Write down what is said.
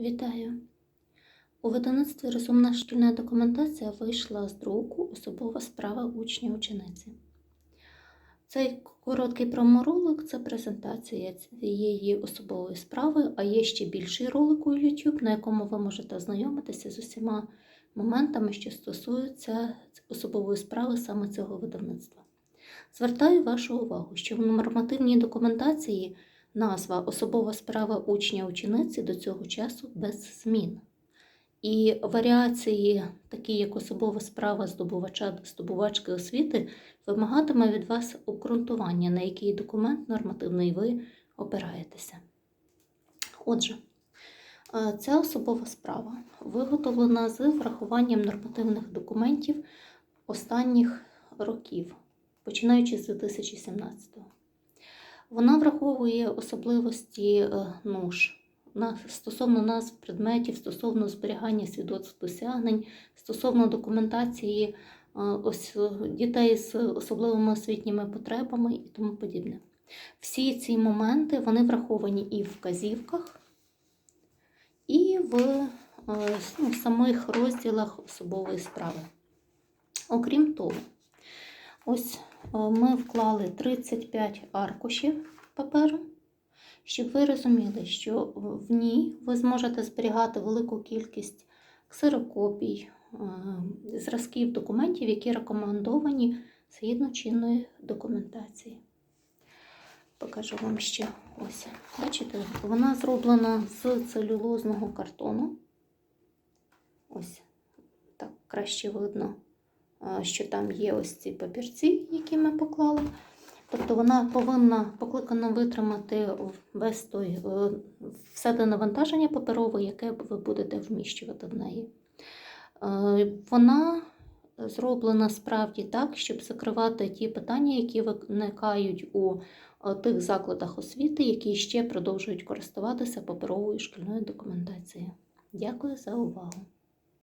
Вітаю! У видавництві Розумна шкільна документація вийшла з друку особова справа учня-учениці. Цей короткий проморолик це презентація цієї особової справи, а є ще більший ролик у YouTube, на якому ви можете ознайомитися з усіма моментами, що стосуються особової справи саме цього видавництва. Звертаю вашу увагу, що в нормативній документації назва особова справа учня-учениці до цього часу без змін. І варіації, такі як особова справа здобувача здобувачки освіти, вимагатиме від вас обґрунтування, на який документ нормативний ви опираєтеся. Отже, е, ця особова справа виготовлена з врахуванням нормативних документів останніх років, починаючи з 2017 Вона враховує особливості е, нуж стосовно назв предметів, стосовно зберігання свідоцтв досягнень, стосовно документації е, ось, е, дітей з особливими освітніми потребами і тому подібне. Всі ці моменти вони враховані і в вказівках, і в ну, самих розділах особової справи. Окрім того, ось е, ми вклали 35 аркушів паперу, щоб ви розуміли, що в ній ви зможете зберігати велику кількість ксерокопій, е, зразків документів, які рекомендовані згідно чинної документації. Покажу вам ще ось. Бачите, вона зроблена з целюлозного картону. Ось так краще видно, що там є ось ці папірці, які ми поклали. Тобто вона повинна покликано витримати весь той, е, все те навантаження паперове, яке ви будете вміщувати в неї. Е, Вона зроблена справді так, щоб закривати ті питання, які виникають у е, тих закладах освіти, які ще продовжують користуватися паперовою шкільною документацією. Дякую за увагу!